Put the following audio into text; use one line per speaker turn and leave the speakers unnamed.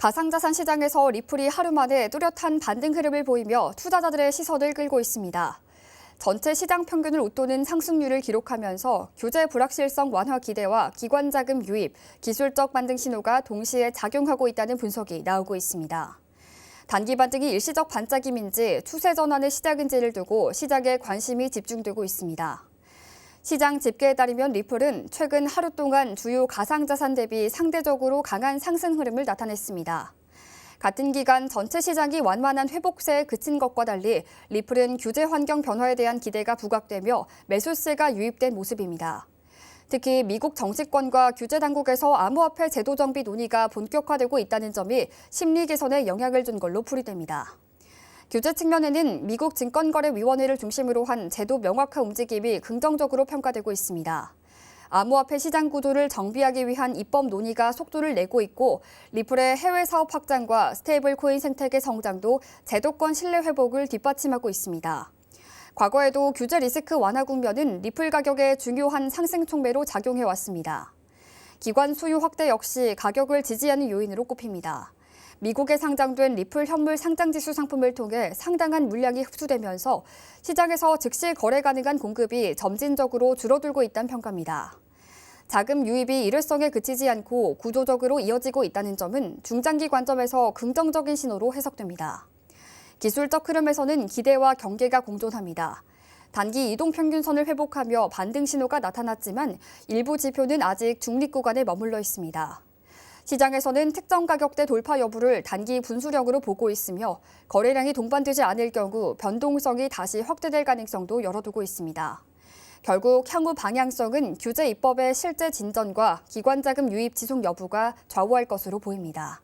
가상자산 시장에서 리플이 하루 만에 뚜렷한 반등 흐름을 보이며 투자자들의 시선을 끌고 있습니다. 전체 시장 평균을 웃도는 상승률을 기록하면서 규제 불확실성 완화 기대와 기관 자금 유입, 기술적 반등 신호가 동시에 작용하고 있다는 분석이 나오고 있습니다. 단기 반등이 일시적 반짝임인지 추세 전환의 시작인지를 두고 시장에 관심이 집중되고 있습니다. 시장 집계에 따르면 리플은 최근 하루 동안 주요 가상자산 대비 상대적으로 강한 상승 흐름을 나타냈습니다. 같은 기간 전체 시장이 완만한 회복세에 그친 것과 달리 리플은 규제 환경 변화에 대한 기대가 부각되며 매수세가 유입된 모습입니다. 특히 미국 정치권과 규제 당국에서 암호화폐 제도 정비 논의가 본격화되고 있다는 점이 심리 개선에 영향을 준 걸로 풀이됩니다. 규제 측면에는 미국 증권거래위원회를 중심으로 한 제도 명확화 움직임이 긍정적으로 평가되고 있습니다. 암호화폐 시장 구조를 정비하기 위한 입법 논의가 속도를 내고 있고 리플의 해외 사업 확장과 스테이블 코인 생태계 성장도 제도권 신뢰 회복을 뒷받침하고 있습니다. 과거에도 규제 리스크 완화 국면은 리플 가격의 중요한 상승 촉매로 작용해 왔습니다. 기관 수요 확대 역시 가격을 지지하는 요인으로 꼽힙니다. 미국에 상장된 리플 현물 상장지수 상품을 통해 상당한 물량이 흡수되면서 시장에서 즉시 거래 가능한 공급이 점진적으로 줄어들고 있다는 평가입니다. 자금 유입이 일회성에 그치지 않고 구조적으로 이어지고 있다는 점은 중장기 관점에서 긍정적인 신호로 해석됩니다. 기술적 흐름에서는 기대와 경계가 공존합니다. 단기 이동 평균선을 회복하며 반등 신호가 나타났지만 일부 지표는 아직 중립 구간에 머물러 있습니다. 시장에서는 특정 가격대 돌파 여부를 단기 분수령으로 보고 있으며 거래량이 동반되지 않을 경우 변동성이 다시 확대될 가능성도 열어두고 있습니다. 결국 향후 방향성은 규제 입법의 실제 진전과 기관 자금 유입 지속 여부가 좌우할 것으로 보입니다.